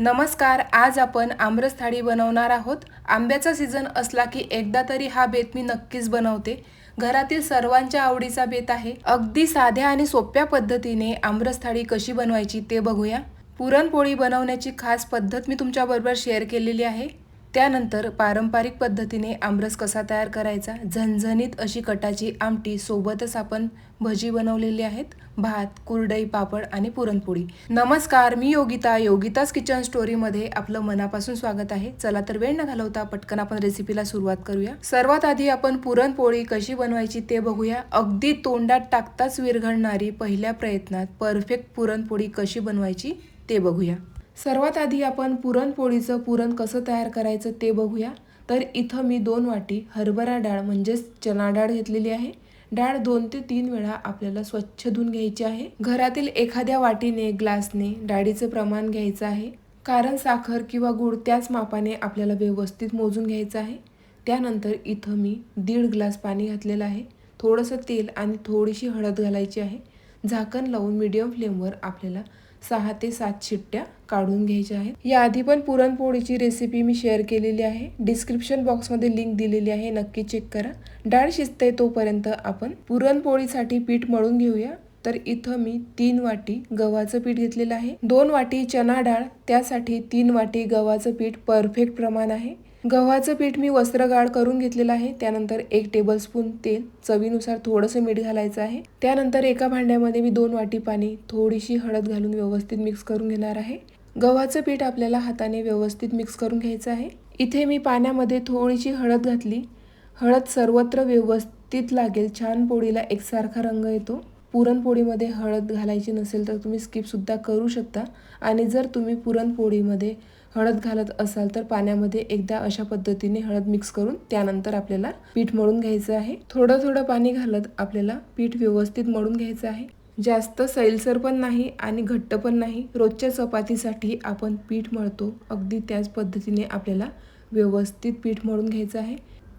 नमस्कार आज आपण आमरस थाळी बनवणार आहोत. आंब्याचा सीझन असला की एकदा तरी हा बेत मी नक्कीच बनवते. घरातील सर्वांच्या आवडीचा बेत आहे. अगदी साध्या आणि सोप्या पद्धतीने आमरस थाळी कशी बनवायची ते बघूया. पुरणपोळी बनवण्याची खास पद्धत मी तुमच्याबरोबर शेअर केलेली आहे. त्यानंतर पारंपरिक पद्धतीने आमरस कसा तयार करायचा? झणझणीत अशी कटाची आमटी सोबतच आपण भजी बनवलेली आहेत. भात कुरडई पापड आणि पुरणपोळी. नमस्कार मी योगिता योगिताच किचन स्टोरीमध्ये आपलं मनापासून स्वागत आहे. चला तर वेळ न घालवता पटकन आपण रेसिपीला सुरुवात करूया. सर्वात आधी आपण पुरणपोळी कशी बनवायची ते बघूया. अगदी तोंडात टाकताच विरघळणारी पहिल्या प्रयत्नात परफेक्ट पुरणपोळी कशी बनवायची ते बघूया. सर्वात आधी आपण पुरणपोळीचं पुरण कसं तयार करायचं ते बघूया. तर इथं मी दोन वाटी हरभरा डाळ म्हणजेच चना डाळ घेतलेली आहे. डाळ दोन ते तीन वेळा आपल्याला स्वच्छ धुवून घ्यायची आहे. घरातील एखाद्या वाटीने ग्लासने डाळीचं प्रमाण घ्यायचं आहे. कारण साखर किंवा गुळ त्याच मापाने आपल्याला व्यवस्थित मोजून घ्यायचं आहे. त्यानंतर इथं मी दीड ग्लास पाणी घातलेलं आहे. थोडंसं तेल आणि थोडीशी हळद घालायची आहे. झाकण लावून मीडियम फ्लेमवर आपल्याला सहा ते सात शिट्ट्या काढून घ्यायच्या आहेत. याआधी पण पुरणपोळीची रेसिपी मी शेअर केलेली आहे. डिस्क्रिप्शन बॉक्समध्ये लिंक दिलेली आहे. नक्की चेक करा. डाळ शिजते तोपर्यंत आपण पुरणपोळीसाठी पीठ मळून घेऊया. तर इथं मी तीन वाटी गव्हाचं पीठ घेतलेलं आहे. दोन वाटी चना डाळ. त्यासाठी तीन वाटी गव्हाचं पीठ परफेक्ट प्रमाण आहे. गव्हाचं पीठ मी वस्त्रगाळ करून घेतलेलं आहे. त्यानंतर एक टेबलस्पून तेल चवीनुसार थोडंसं मीठ घालायचं आहे. त्यानंतर एका भांड्यामध्ये मी दोन वाटी पाणी थोडीशी हळद घालून व्यवस्थित मिक्स करून घेणार आहे. गव्हाचं पीठ आपल्याला हाताने व्यवस्थित मिक्स करून घ्यायचं आहे. इथे मी पाण्यामध्ये थोडीशी हळद घातली. हळद सर्वत्र व्यवस्थित लागेल. छान पोळीला एकसारखा रंग येतो. पुरणपोळीमध्ये हळद घालायची नसेल तर तुम्ही स्किपसुद्धा करू शकता. आणि जर तुम्ही पुरणपोळीमध्ये हळद घालत असाल तर पाण्यामध्ये एकदा अशा पद्धतीने हळद मिक्स करून त्यानंतर आपल्याला पीठ मळून घ्यायचं आहे. थोडं थोडं पाणी घालत आपल्याला पीठ व्यवस्थित मळून घ्यायचं आहे. जास्त सैलसर पण नाही आणि घट्ट पण नाही. रोजच्या चपातीसाठी आपण पीठ मळतो. अगदी त्याच पद्धतीने आपल्याला व्यवस्थित पीठ मळून घ्यायचं आहे.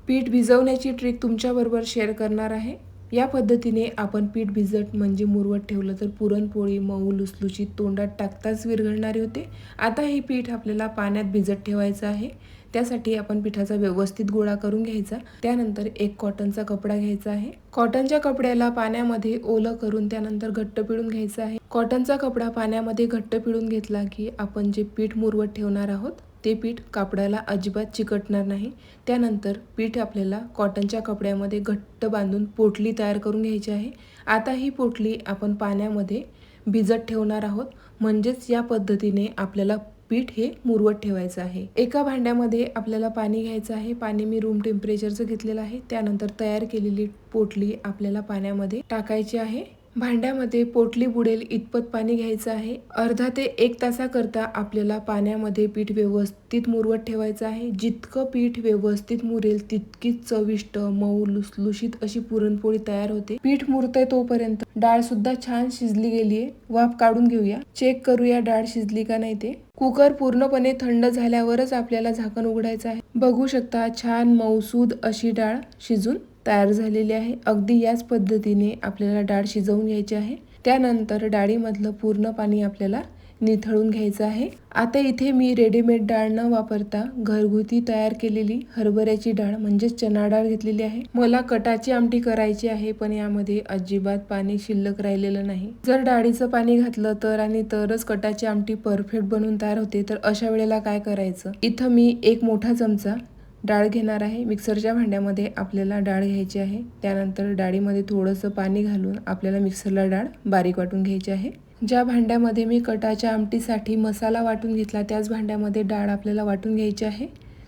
पीठ भिजवण्याची ट्रिक तुमच्याबरोबर शेअर करणार आहे. या पद्धतीने आपण पीठ भिजत म्हणजे मुरवत ठेवलं तर पुरणपोळी मऊ लुसलुशीत तोंडात टाकताच विरघळणारे होते. आता हे पीठ आपल्याला पाण्यात भिजत ठेवायचं आहे. त्यासाठी आपण पिठाचा व्यवस्थित गोळा करून घ्यायचा. त्यानंतर एक कॉटनचा कपडा घ्यायचा आहे. कॉटनच्या कपड्याला पाण्यामध्ये ओलं करून त्यानंतर घट्ट पिळून घ्यायचं आहे. कॉटनचा कपडा पाण्यामध्ये घट्ट पिळून घेतला की आपण जे पीठ मुरवत ठेवणार आहोत ते पीठ कापडाला अजिबात चिकटणार नाही. त्यानंतर पीठ आपल्याला कॉटनच्या कपड्यामध्ये घट्ट बांधून पोटली तयार करून घ्यायची आहे. आता ही पोटली आपण पाण्यामध्ये भिजत ठेवणार आहोत. म्हणजेच या पद्धतीने आपल्याला पीठ हे मुरवत ठेवायचं आहे. एका भांड्यामध्ये आपल्याला पाणी घ्यायचं आहे. पाणी मी रूम टेम्परेचरचं घेतलेलं आहे. त्यानंतर तयार केलेली पोटली आपल्याला पाण्यामध्ये टाकायची आहे. भांड्यामध्ये पोटली बुडेल इतपत पाणी घ्यायचं आहे. अर्धा ते एक तासाकरता आपल्याला पाण्यामध्ये पीठ व्यवस्थित मुरवत ठेवायचं आहे. जितकं पीठ व्यवस्थित मुरेल तितकीच चविष्ट मऊ लुसलुशीत अशी पुरणपोळी तयार होते. पीठ मुरतय तोपर्यंत डाळ सुद्धा छान शिजली गेलीये. वाफ काढून घेऊया. चेक करूया डाळ शिजली का नाही ते. कुकर पूर्णपणे थंड झाल्यावरच आपल्याला झाकण उघडायचं आहे. बघू शकता छान मऊसूद अशी डाळ शिजून तयार झालेली आहे. अगदी याच पद्धतीने आपल्याला डाळ शिजवून घ्यायची आहे. त्यानंतर डाळीमधलं पूर्ण पाणी आपल्याला निथळून घ्यायचं आहे. आता इथे मी रेडीमेड डाळ न वापरता घरगुती तयार केलेली हरभऱ्याची डाळ म्हणजेच चना डाळ घेतलेली आहे. मला कटाची आमटी करायची आहे पण यामध्ये अजिबात पाणी शिल्लक राहिलेलं नाही. जर डाळीचं पाणी घातलं तर आणि तरच कटाची आमटी परफेक्ट बनून तयार होते तर अशा वेळेला काय करायचं? इथं मी एक मोठा चमचा डाळ घेणार आहे. मिक्सरच्या भांड्यामध्ये आपल्याला डाळ घ्यायची आहे. त्यानंतर डाळीमध्ये थोडंसं पाणी घालून आपल्याला मिक्सरला डाळ बारीक वाटून घ्यायची आहे. ज्या भांड्यामध्ये मी कटाच्या आमटीसाठी मसाला वाटून घेतला त्याच भांड्यामध्ये डाळ आपल्याला वाटून घ्यायची आहे.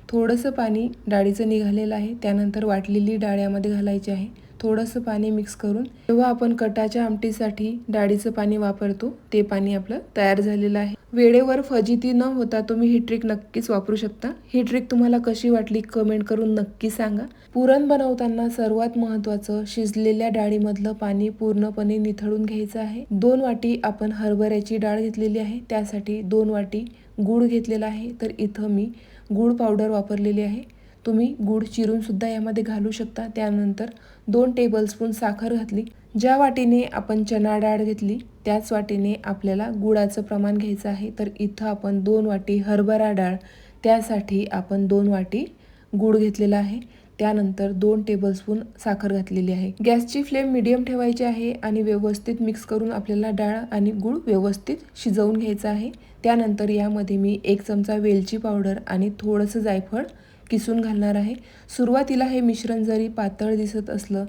थोडंसं पाणी डाळीचं निघालेलं आहे. त्यानंतर वाटलेली डाळ यामध्ये घालायची आहे. थोडंसं पाणी मिक्स करून जेव्हा आपण कटाच्या आमटीसाठी डाळीचं पाणी वापरतो ते पाणी आपलं तयार झालेलं आहे. वेळेवर फजिती न होता तुम्ही ही ट्रिक नक्कीच वापरू शकता. ही ट्रिक तुम्हाला कशी वाटली कमेंट करून नक्की सांगा. पुरण बनवताना सर्वात महत्त्वाचं शिजलेल्या डाळीमधलं पाणी पूर्णपणे निथळून घ्यायचं आहे. दोन वाटी आपण हरभऱ्याची डाळ घेतलेली आहे. त्यासाठी दोन वाटी गूळ घेतलेला आहे. तर इथं मी गूळ पावडर वापरलेली आहे. तुम्ही गूळ चिरूनसुद्धा यामध्ये घालू शकता. त्यानंतर दोन टेबलस्पून साखर घातली. ज्या वाटीने आपण चना डाळ घेतली त्याच वाटीने आपल्याला गुळाचं प्रमाण घ्यायचं आहे. तर इथं आपण दोन वाटी हरभरा डाळ त्यासाठी आपण दोन वाटी गूळ घेतलेला आहे. त्यानंतर दोन टेबलस्पून साखर घातलेली आहे. गॅसची फ्लेम मिडियम ठेवायची आहे आणि व्यवस्थित मिक्स करून आपल्याला डाळ आणि गूळ व्यवस्थित शिजवून घ्यायचं आहे. त्यानंतर यामध्ये मी एक चमचा वेलची पावडर आणि थोडंसं जायफळ किसून घालणार आहे. सुरुवातीला हे मिश्रण जरी पातळ दिसत असलं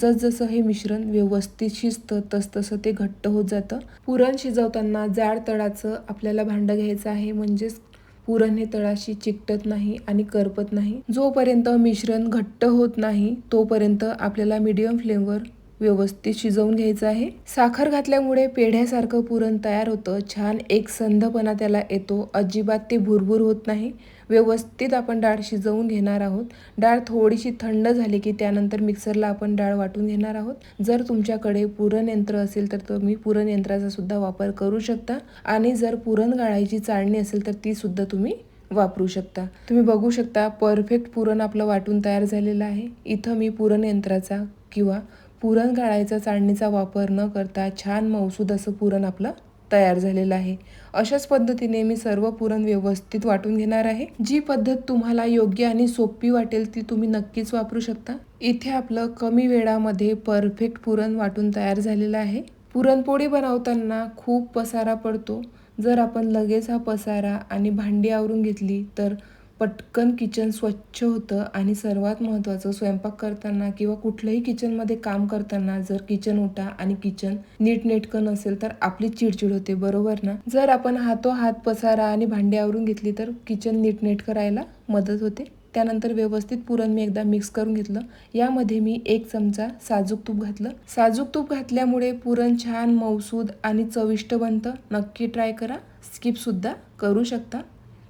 जसजसं हे मिश्रण व्यवस्थित शिजतं तसतसं ते घट्ट होत जातं. पुरण शिजवताना जाड तळाचं आपल्याला भांडं घ्यायचं आहे म्हणजेच पुरण हे तळाशी चिकटत नाही आणि करपत नाही. जोपर्यंत मिश्रण घट्ट होत नाही तोपर्यंत आपल्याला मीडियम फ्लेमवर व्यवस्थित शिजवून घ्यायचं आहे. साखर घातल्यामुळे पेढ्यासारखं पुरण तयार होतं. छान एक संधपणा त्याला येतो. अजिबात ते भुरभुर होत नाही. व्यवस्थित आपण डाळ शिजवून घेणार आहोत. डाळ थोडीशी थंड झाली की त्यानंतर मिक्सरला आपण डाळ वाटून घेणार आहोत. जर तुमच्याकडे पुरण यंत्र असेल तर तुम्ही पुरण यंत्राचा सुद्धा वापर करू शकता आणि जर पुरण गाळायची चाळणी असेल तर ती सुद्धा तुम्ही वापरू शकता. तुम्ही बघू शकता परफेक्ट पुरण आपलं वाटून तयार झालेलं आहे. इथं मी पुरण यंत्राचा किंवा पुरण गाळायचा चाळणीचा वापर न करता छान मौसूद असं पुरण आपलं तयार झालेलं आहे. अशाच पद्धतीने मी सर्व पुरण व्यवस्थित वाटून घेणार आहे. जी पद्धत तुम्हाला योग्य आणि सोपी वाटेल ती तुम्ही नक्कीच वापरू शकता. इथे आपलं कमी वेळामध्ये परफेक्ट पुरण वाटून तयार झालेलं आहे. पुरणपोळी बनवताना खूप पसारा पडतो. जर आपण लगेच हा पसारा आणि भांडी आवरून घेतली तर पटकन किचन स्वच्छ होतं आणि सर्वात महत्त्वाचं स्वयंपाक करताना किंवा कुठल्याही किचनमध्ये काम करताना जर किचन ओटा आणि किचन नीटनेटकं नसेल तर आपली चिडचिड होते बरोबर ना? जर आपण हातो हात पसारा आणि भांडी आवरून घेतली तर किचन नीटनेट करायला मदत होते. त्यानंतर व्यवस्थित पुरण मी एकदा मिक्स करून घेतलं. यामध्ये मी एक चमचा साजूक तूप घातलं. साजूक तूप घातल्यामुळे पुरण छान मौसूद आणि चविष्ट बनतं. नक्की ट्राय करा. स्किपसुद्धा करू शकता.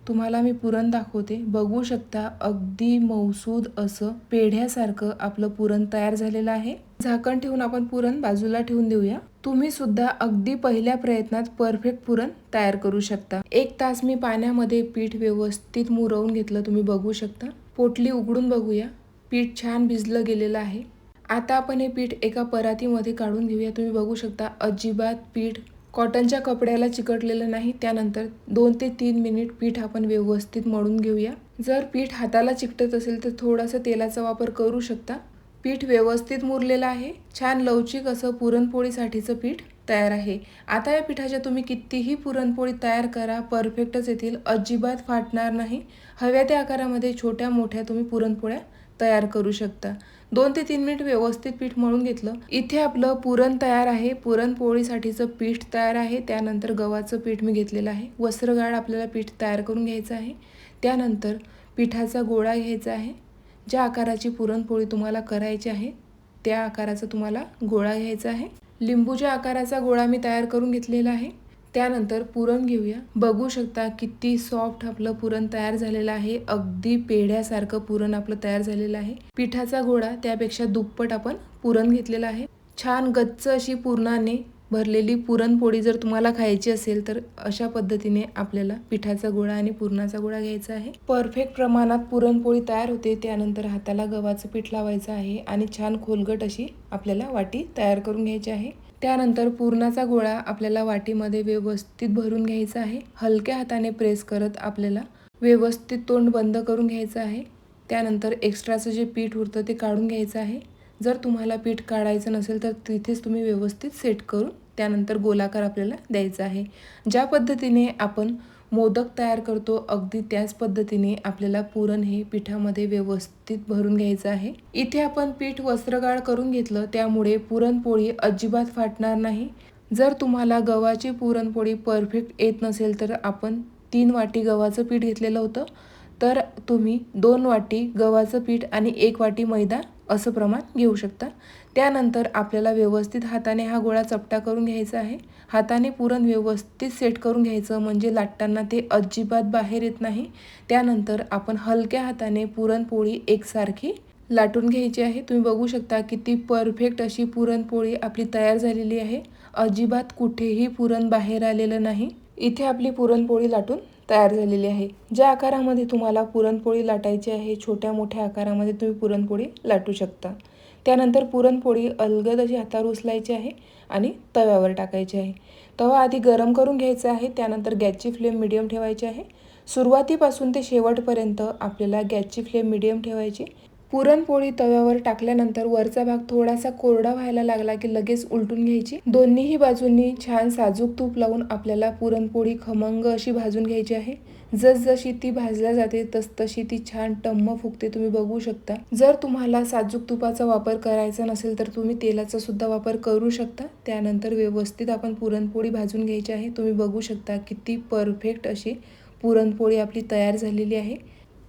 तुम्हाला मी पुरण दाखवते. बघू शकता अगदी मौसूद असं पेढ्यासारखं आपलं पुरण तयार झालेलं आहे. झाकण ठेवून आपण पुरण बाजूला ठेवून देऊया. तुम्ही सुद्धा अगदी पहिल्या प्रयत्नात परफेक्ट पुरण तयार करू शकता. एक तास मी पाण्यामध्ये पीठ व्यवस्थित मुरवून घेतलं तुम्ही बघू शकता. पोटली उघडून बघूया. पीठ छान भिजलं गेलेलं आहे. आता आपण हे पीठ एका परातीमध्ये काढून घेऊया. तुम्ही बघू शकता अजिबात पीठ कॉटनच्या कपड्याला चिकटलेलं नाही त्यानंतर दोन ते तीन मिनिट पीठ आपण व्यवस्थित मळून घेऊया. जर पीठ हाताला चिकटत असेल तर थोडासा तेलाचा वापर करू शकता. पीठ व्यवस्थित मुरलेलं आहे. छान लवचिक असं पुरणपोळीसाठीचं पीठ तयार आहे. आता या पिठाच्या तुम्ही कितीही पुरणपोळी तयार करा परफेक्टच येतील. अजिबात फाटणार नाही. हव्या त्या आकारामध्ये छोट्या मोठ्या तुम्ही पुरणपोळ्या तयार करू शकता. दोन ते तीन मिनिट व्यवस्थित पीठ मळून घेतलं. इथे आपलं पुरण तयार आहे. पुरणपोळीसाठीचं पीठ तयार आहे. त्यानंतर गव्हाचं पीठ मी घेतलेलं आहे. वस्त्रगाळ आपल्याला पीठ तयार करून घ्यायचं आहे. त्यानंतर पिठाचा गोळा घ्यायचा आहे. ज्या आकाराची पुरणपोळी तुम्हाला करायची आहे त्या आकाराचा तुम्हाला गोळा घ्यायचा आहे. लिंबूच्या आकाराचा गोळा मी तयार करून घेतलेला आहे. त्यानंतर पुरण घेऊया. बघू शकता किती सॉफ्ट आपलं पुरण तयार झालेलं आहे. अगदी पेढ्यासारखं पुरण आपलं तयार झालेलं आहे. पिठाचा गोळा त्यापेक्षा दुप्पट आपण पुरण घेतलेलं आहे. छान गच्च अशी पुरणाने भरलेली पुरणपोळी जर तुम्हाला खायची असेल तर अशा पद्धतीने आपल्याला पिठाचा गोळा आणि पुरणाचा गोळा घ्यायचा आहे. परफेक्ट प्रमाणात पुरणपोळी तयार होते. त्यानंतर हाताला गव्हाचं पीठ लावायचं आहे आणि छान खोलगट अशी आपल्याला वाटी तयार करून घ्यायची आहे. त्यानंतर पुरणाचा गोळा आपल्याला वाटीमध्ये व्यवस्थित भरून घ्यायचा आहे. हलक्या हाताने प्रेस करत आपल्याला व्यवस्थित तोंड बंद करून घ्यायचं आहे. त्यानंतर एक्स्ट्राचं जे पीठ उरतं ते काढून घ्यायचं आहे. जर तुम्हाला पीठ काढायचं नसेल तर तिथेच तुम्ही व्यवस्थित सेट करून त्यानंतर गोलाकार आपल्याला द्यायचा आहे. ज्या पद्धतीने आपण मोदक तयार करतो. अगदी त्याच पद्धतीने आपल्याला पुरण हे पिठामध्ये व्यवस्थित भरून घ्यायचं आहे. इथे आपण पीठ वस्त्रगाळ करून घेतलं. त्यामुळे पुरणपोळी अजिबात फाटणार नाही. जर तुम्हाला गव्हाची पुरणपोळी परफेक्ट येत नसेल तर आपण तीन वाटी गव्हाचं पीठ घेतलेलं होतं. तर तुम्ही दोन वाटी गव्हाचं पीठ आणि एक वाटी मैदा असं प्रमाण घेऊ शकता. त्यानंतर आपल्याला व्यवस्थित हाताने हा गोळा चपटा करून घ्यायचा आहे. हाताने पुरण व्यवस्थित सेट करून घ्यायचं म्हणजे लाटताना ते अजिबात बाहेर येत नाही. त्यानंतर आपण हलक्या हाताने पुरणपोळी एकसारखी लाटून घ्यायची आहे. तुम्ही बघू शकता किती परफेक्ट अशी पुरणपोळी आपली तयार झालेली आहे. अजिबात कुठेही पुरण बाहेर आलेलं नाही. इथे आपली पुरणपोळी लाटून तयार झालेली आहे. ज्या आकारामध्ये तुम्हाला पुरणपोळी लाटायची आहे छोट्या मोठ्या आकारामध्ये तुम्ही पुरणपोळी लाटू शकता. त्यानंतर पुरणपोळी अलगद अशी हातावर उचलायची आहे आणि तव्यावर टाकायची आहे. तवा आधी गरम करून घ्यायचा आहे त्यानंतर गॅसची फ्लेम मिडियम ठेवायची आहे. सुरुवातीपासून ते शेवटपर्यंत आपल्याला गॅसची फ्लेम मिडियम ठेवायची. पुरणपोळी तव्यावर टाकल्यानंतर वरचा भाग थोडासा कोरडा व्हायला लागला की लगेच उलटून घ्यायची. दोन्हीही बाजूंनी छान साजूक तूप लावून आपल्याला पुरणपोळी खमंग अशी भाजून घ्यायची आहे. जसजशी ती भाजल्या जाते तसतशी ती छान टम्म फुगते तुम्ही बघू शकता. जर तुम्हाला साजूक तुपाचा वापर करायचा नसेल तर तुम्ही तेलाचा सुद्धा वापर करू शकता. त्यानंतर व्यवस्थित आपण पुरणपोळी भाजून घ्यायची आहे. तुम्ही बघू शकता किती परफेक्ट अशी पुरणपोळी आपली तयार झालेली आहे.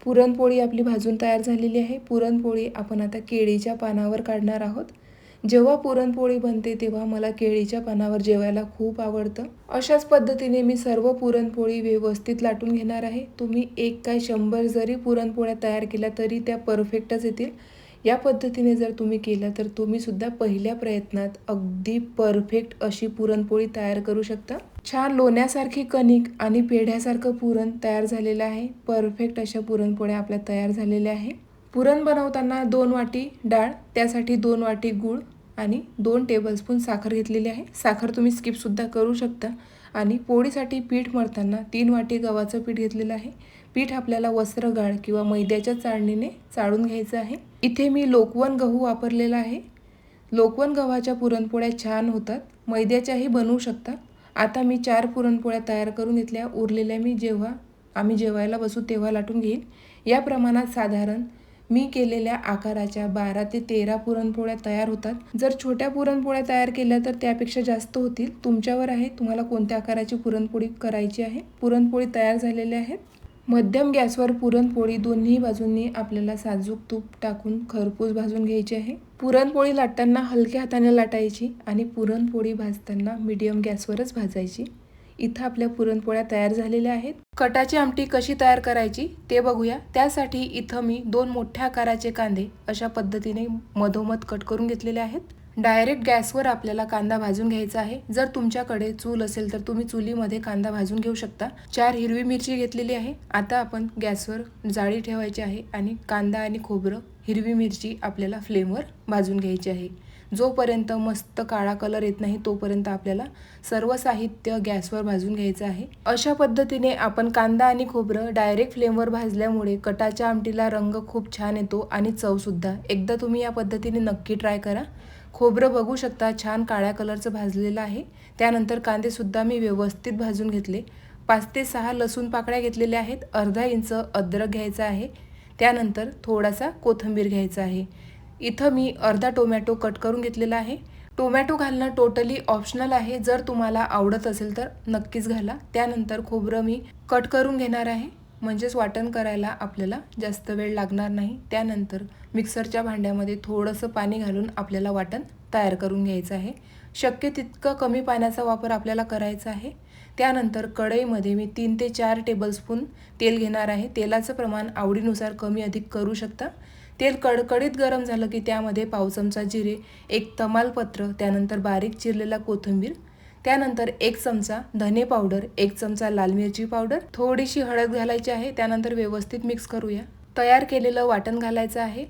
पुरणपोळी आपली भाजून तयार झालेली आहे. पुरणपोळी आपण आता केळीच्या पानावर काढणार आहोत. जेव्हा पुरणपोळी बनते तेव्हा मला केळीच्या पानावर जेवायला खूप आवडतं. अशाच पद्धतीने मी सर्व पुरणपोळी व्यवस्थित लाटून घेणार आहे. तुम्ही एक काय शंभर जरी पुरणपोळ्या तयार केल्या तरी त्या परफेक्टच येतील. या पद्धतीने जर तुम्ही केलं तर तुम्हीसुद्धा पहिल्या प्रयत्नात अगदी परफेक्ट अशी पुरणपोळी तयार करू शकता. छान लोण्यासारखी कणिक आणि पेढ्यासारखं पुरण तयार झालेलं आहे. परफेक्ट अशा पुरणपोळ्या आपल्या तयार झालेल्या आहे. पुरण बनवताना दोन वाटी डाळ त्यासाठी दोन वाटी गूळ आणि दोन टेबलस्पून साखर घेतलेली आहे. साखर तुम्ही स्किपसुद्धा करू शकता. आणि पोळीसाठी पीठ मळताना तीन वाटी गव्हाचं पीठ घेतलेलं आहे. पीठ आपल्याला वस्त्रगाळ किंवा मैद्याच्या चाळणीने चाळून घ्यायचं आहे. इथे मी लोकवन गहू वापरलेला आहे. लोकवन गव्हाच्या पुरणपोळ्या छान होतात. मैद्याच्याही बनवू शकता. आता मी चार पुरणपोळ्या तयार करून घेतल्या. उरलेल्या मी जेव्हा आम्ही जेवायला बसू तेव्हा लाटून घेईन. या प्रमाणात साधारण मी केलेल्या आकाराच्या बारा ते तेरा पुरणपोळ्या तयार होतात. जर छोट्या पुरणपोळ्या तयार केल्या तर त्यापेक्षा जास्त होतील. तुमच्यावर आहे. तुम्हाला कोणत्या आकाराची पुरणपोळी करायची आहे? पुरणपोळी तयार झालेल्या आहेत. मध्यम गॅसवर पुरणपोळी दोन्ही बाजूंनी आपल्याला साजूक तूप टाकून खरपूस भाजून घ्यायची आहे. पुरणपोळी लाटताना हलक्या हाताने लाटायची आणि पुरणपोळी भाजताना मीडियम गॅसवरच भाजायची. इथं आपल्या पुरणपोळ्या तयार झालेल्या आहेत. कटाची आमटी कशी तयार करायची ते बघूया. त्यासाठी इथं मी दोन मोठ्या आकाराचे कांदे अशा पद्धतीने मधोमध कट करून घेतलेले आहेत. डायरेक्ट गॅसवर आपल्याला कांदा भाजून घ्यायचा आहे. जर तुमच्याकडे चूल असेल तर तुम्ही चुलीमध्ये कांदा भाजून घेऊ शकता. चार हिरवी मिरची घेतलेली आहे. आता आपण गॅसवर जाळी ठेवायची आहे आणि कांदा आणि खोबरं हिरवी मिरची आपल्याला फ्लेमवर भाजून घ्यायची आहे. जोपर्यंत मस्त काळा कलर येत नाही तोपर्यंत आपल्याला सर्व साहित्य गॅसवर भाजून घ्यायचं आहे. अशा पद्धतीने आपण कांदा आणि खोबरं डायरेक्ट फ्लेमवर भाजल्यामुळे कटाच्या आमटीला रंग खूप छान येतो आणि चवसुद्धा एकदा तुम्ही या पद्धतीने नक्की ट्राय करा. खोबरं बघू शकता छान काळ्या कलरचं भाजलेलं आहे. त्यानंतर कांदेसुद्धा मी व्यवस्थित भाजून घेतले. पाच ते सहा लसूण पाकळ्या घेतलेल्या आहेत. अर्धा इंच अद्रक घ्यायचा आहे. त्यानंतर थोडासा कोथिंबीर घ्यायचा आहे. इथं मी अर्धा टोमॅटो कट करून घेतलेला आहे. टोमॅटो घालणं टोटली ऑप्शनल आहे. जर तुम्हाला आवडत असेल तर नक्कीच घाला. त्यानंतर खोबरं मी कट करून घेणार आहे. म्हणजेच वाटण करायला आपल्याला जास्त वेळ लागणार नाही. त्यानंतर मिक्सरच्या भांड्यामध्ये थोडंसं पाणी घालून आपल्याला वाटण तयार करून घ्यायचं आहे. शक्य तितकं कमी पाण्याचा वापर आपल्याला करायचा आहे. त्यानंतर कढईमध्ये मी तीन ते चार टेबलस्पून तेल घेणार आहे. तेलाचं प्रमाण आवडीनुसार कमी अधिक करू शकता. तेल कडकडीत गरम झालं की त्यामध्ये पाव चमचा जिरे एक तमालपत्र त्यानंतर बारीक चिरलेला कोथिंबीर त्यानंतर एक चमचा धने पावडर एक चमचा लाल मिरची पावडर थोडीशी हळद घालायची आहे त्यानंतर व्यवस्थित मिक्स करूया. तयार केलेलं वाटण घालायचं आहे.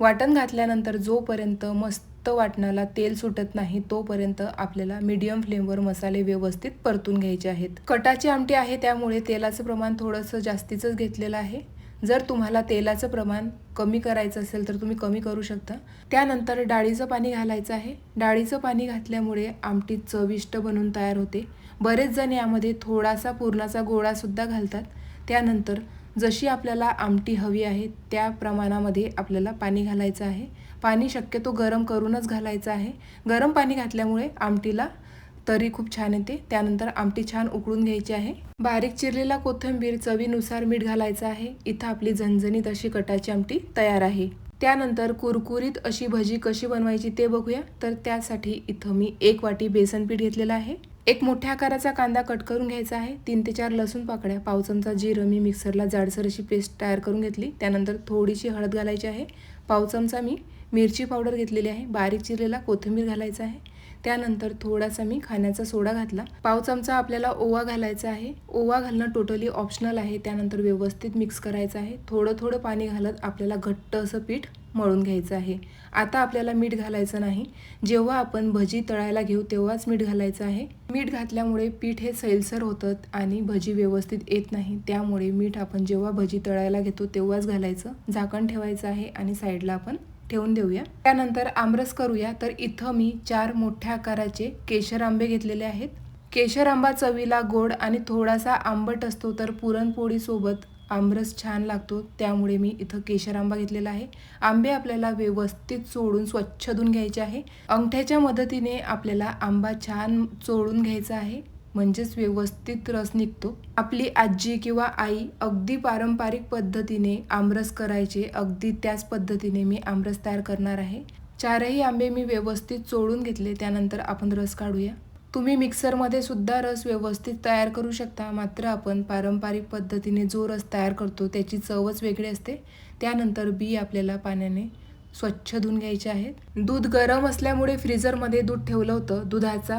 वाटण घातल्यानंतर जोपर्यंत मस्त वाटणाला तेल सुटत नाही तोपर्यंत आपल्याला मीडियम फ्लेमवर मसाले व्यवस्थित परतून घ्यायचे आहेत. कटाची आमटी आहे त्यामुळे तेलाचं प्रमाण थोडंसं जास्तीचंच घेतलेलं आहे. जर तुम्हाला तेलाचं प्रमाण कमी करायचं असेल तर तुम्ही कमी करू शकता. त्यानंतर डाळीचं पाणी घालायचं आहे. डाळीचं पाणी घातल्यामुळे आमटी चविष्ट बनून तयार होते. बरेच जण यामध्ये थोडासा पुरणाचा गोळासुद्धा घालतात. त्यानंतर जशी आपल्याला आमटी हवी आहे त्या प्रमाणामध्ये आपल्याला पाणी घालायचं आहे. पाणी शक्यतो गरम करूनच घालायचं आहे. गरम पाणी घातल्यामुळे आमटीला तरी खूप छान येते. त्यानंतर आमटी छान उकळून घ्यायची आहे. बारीक चिरलेला कोथिंबीर चवीनुसार मीठ घालायचं आहे. इथं आपली झणझणीत अशी कटाची आमटी तयार आहे. त्यानंतर कुरकुरीत अशी भजी कशी बनवायची ते बघूया. तर त्यासाठी इथं मी एक वाटी बेसन पीठ घेतलेलं आहे. एक मोठ्या आकाराचा कांदा कट करून घ्यायचा आहे. तीन ते चार लसूण पाकड्या पाव चमचा जिरं मी मिक्सरला जाडसर अशी पेस्ट तयार करून घेतली. त्यानंतर थोडीशी हळद घालायची आहे. पाव चमचा मी मिरची पावडर घेतलेली आहे. बारीक चिरलेला कोथिंबीर घालायचा आहे. त्यानंतर थोडासा मी खाण्याचा सोडा घातला. पाव चमचा आपल्याला ओवा घालायचा आहे. ओवा घालणं टोटली ऑप्शनल आहे. त्यानंतर व्यवस्थित मिक्स करायचं आहे. थोडं थोडं पाणी घालत आपल्याला घट्ट असं पीठ मळून घ्यायचं आहे. आता आपल्याला मीठ घालायचं नाही. जेव्हा आपण भजी तळायला घेऊ तेव्हाच मीठ घालायचं आहे. मीठ घातल्यामुळे पीठ हे सैलसर होतं आणि भजी व्यवस्थित येत नाही. त्यामुळे मीठ आपण जेव्हा भजी तळायला घेतो तेव्हाच घालायचं. झाकण ठेवायचं आहे आणि साईडला आपण ठेवून देऊया. त्यानंतर आमरस करूया. तर इथं मी चार मोठ्या आकाराचे केशर आंबे घेतलेले आहेत. केशर आंबा चवीला गोड आणि थोडासा आंबट असतो तर पुरणपोळीसोबत आमरस छान लागतो. त्यामुळे मी इथं केशर आंबा घेतलेला आहे. आंबे आपल्याला व्यवस्थित चोळून स्वच्छ धुवून घ्यायचे आहे. अंगठ्याच्या मदतीने आपल्याला आंबा छान चोळून घ्यायचा आहे. म्हणजेच व्यवस्थित रस निघतो. आपली आजी किंवा आई अगदी पारंपरिक पद्धतीने आमरस करायचे अगदी त्याच पद्धतीने मी आमरस तयार करणार आहे. चारही आंबे मी व्यवस्थित चोळून घेतले त्यानंतर आपण रस काढूया. तुम्ही मिक्सरमध्ये सुद्धा रस व्यवस्थित तयार करू शकता मात्र आपण पारंपरिक पद्धतीने जो रस तयार करतो त्याची चवच वेगळी असते. त्यानंतर बी आपल्याला पाण्याने स्वच्छ धुवून घ्यायचे आहेत. दूध गरम असल्यामुळे फ्रीजरमध्ये दूध ठेवलं होतं. दुधाचा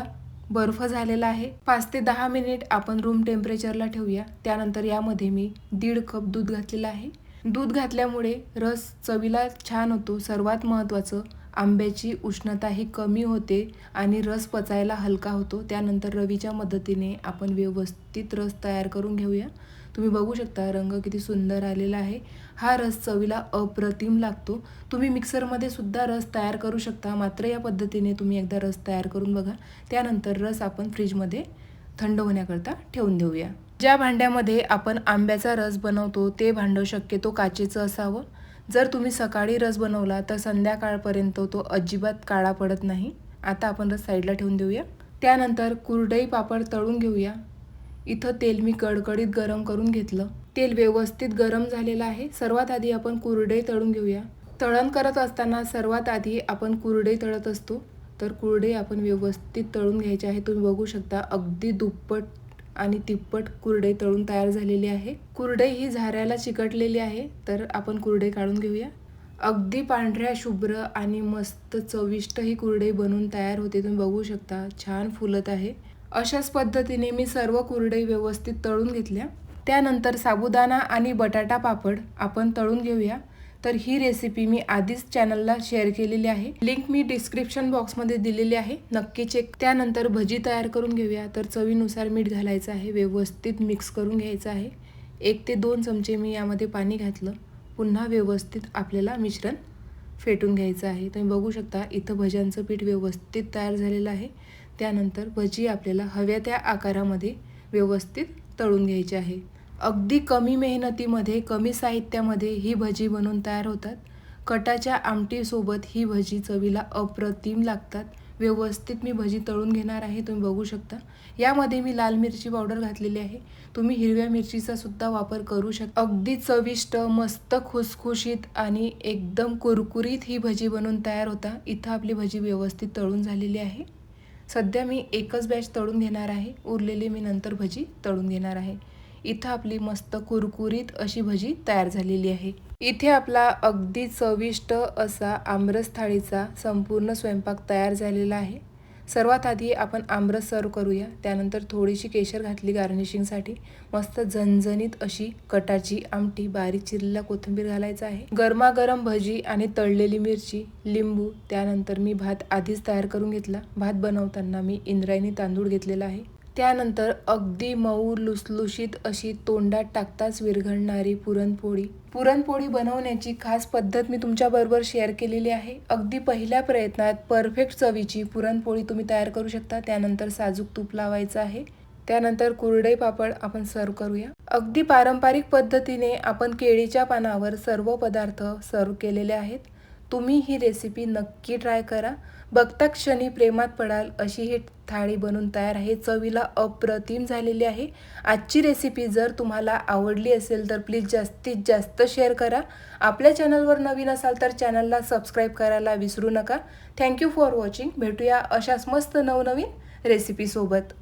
बर्फ झालेला आहे. पाच ते दहा मिनिट आपण रूम टेम्परेचरला ठेवूया. त्यानंतर यामध्ये मी दीड कप दूध घातलेलं आहे. दूध घातल्यामुळे रस चवीला छान होतो. सर्वात महत्त्वाचं आंब्याची उष्णता ही कमी होते आणि रस पचायला हलका होतो. त्यानंतर रवीच्या मदतीने आपण व्यवस्थित रस तयार करून घेऊया. तुम्ही बघू शकता रंग किती सुंदर आलेला आहे. हा रस चवीला अप्रतिम लागतो. तुम्ही मिक्सरमध्ये सुद्धा रस तयार करू शकता. मात्र या पद्धतीने तुम्ही एकदा रस तयार करून बघा. त्यानंतर रस आपण फ्रीजमध्ये थंड होण्याकरता ठेवून देऊया. ज्या भांड्यामध्ये आपण आंब्याचा रस बनवतो ते भांडं शक्यतो काचेचं असावं. जर तुम्ही सकाळी रस बनवला तर संध्याकाळपर्यंत तो अजिबात काळा पडत नाही. आता आपण रस साईडला ठेवून देऊया. त्यानंतर कुरडई पापड तळून घेऊया. इथं तेल मी कडकडीत गरम करून घेतलं. तेल व्यवस्थित गरम झालेलं आहे. सर्वात आधी आपण कुरडे तळून घेऊया. तळण करत असताना सर्वात आधी आपण कुरडे तळत असतो. तर कुरडे आपण व्यवस्थित तळून घ्यायचे आहे. तुम्ही बघू शकता अगदी दुप्पट आणि तिप्पट कुरडे तळून तयार झालेली आहे. कुरडे ही झाऱ्याला चिकटलेली आहे. तर आपण कुरडे काढून घेऊया. अगदी पांढऱ्या शुभ्र आणि मस्त चविष्ट ही कुरडे बनवून तयार होते. तुम्ही बघू शकता छान फुलत आहे. अशाच पद्धतीने मी सर्व कुरडई व्यवस्थित तळून घेतल्या. त्यानंतर साबुदाणा आणि बटाटा पापड आपण तळून घेऊया. तर ही रेसिपी मी आधीच चॅनलला शेअर केलेली आहे. लिंक मी डिस्क्रिप्शन बॉक्समध्ये दिलेली आहे. नक्की चेक त्यानंतर भजी तयार करून घेऊया. तर चवीनुसार मीठ घालायचं आहे. व्यवस्थित मिक्स करून घ्यायचं आहे. एक ते दोन चमचे मी यामध्ये पाणी घातलं. पुन्हा व्यवस्थित आपल्याला मिश्रण फेटून घ्यायचं आहे. तुम्ही बघू शकता इथं भज्यांचं पीठ व्यवस्थित तयार झालेलं आहे. त्यानंतर भजी आपल्याला हव्या त्या आकारामध्ये व्यवस्थित तळून घ्यायची आहे. अगदी कमी मेहनतीमध्ये कमी साहित्यामध्ये ही भजी बनवून तयार होतात. कटाच्या आमटीसोबत ही भजी चवीला अप्रतिम लागतात. व्यवस्थित मी भजी तळून घेणार आहे तुम्ही बघू शकता. यामध्ये मी लाल मिरची पावडर घातलेली आहे. तुम्ही हिरव्या मिरचीचा सुद्धा वापर करू शकता. अगदी चविष्ट मस्त खुसखुशीत आणि एकदम कुरकुरीत ही भजी बनवून तयार होता. इथं आपली भजी व्यवस्थित तळून झालेली आहे. सध्या मी एकच बॅच तळून घेणार आहे. उरलेली मी नंतर भजी तळून घेणार आहे. इथं आपली मस्त कुरकुरीत अशी भजी तयार झालेली आहे. इथे आपला अगदी चविष्ट असा आमरस थाळीचा संपूर्ण स्वयंपाक तयार झालेला आहे. सर्वात आधी आपण आमरस सर्व करूया. त्यानंतर थोडीशी केशर घातली गार्निशिंगसाठी मस्त झणझणीत अशी कटाची आमटी बारीक चिरलेला कोथिंबीर घालायचा आहे. गरमागरम भजी आणि तळलेली मिरची लिंबू त्यानंतर मी भात आधीच तयार करून घेतला. भात बनवताना मी इंद्रायणी तांदूळ घेतलेला आहे. त्यानंतर अगदी मऊ लुसलुशीत अशी तोंडात टाकताच विरघळणारी पुरणपोळी. पुरणपोळी बनवण्याची खास पद्धत मी तुमच्याबरोबर शेअर केलेली आहे. अगदी पहिल्या प्रयत्नात परफेक्ट चवीची पुरणपोळी तुम्ही तयार करू शकता. त्यानंतर साजूक तूप लावायचं आहे. त्यानंतर कुरडई पापड आपण सर्व करूया. अगदी पारंपरिक पद्धतीने आपण केळीच्या पानावर सर्व पदार्थ सर्व केलेले आहेत. तुम्ही ही रेसिपी नक्की ट्राय करा. बघता क्षणी प्रेमात पडाल अशी ही थाळी बनून तयार आहे. चवीला अप्रतिम झालेली आहे. आजची रेसिपी जर तुम्हाला आवडली असेल तर प्लीज जास्तीत जास्त शेअर करा. आपल्या चॅनलवर नवीन असाल तर चॅनलला सबस्क्राईब करायला विसरू नका. थँक्यू फॉर वॉचिंग भेटूया अशाच मस्त नवनवीन रेसिपीसोबत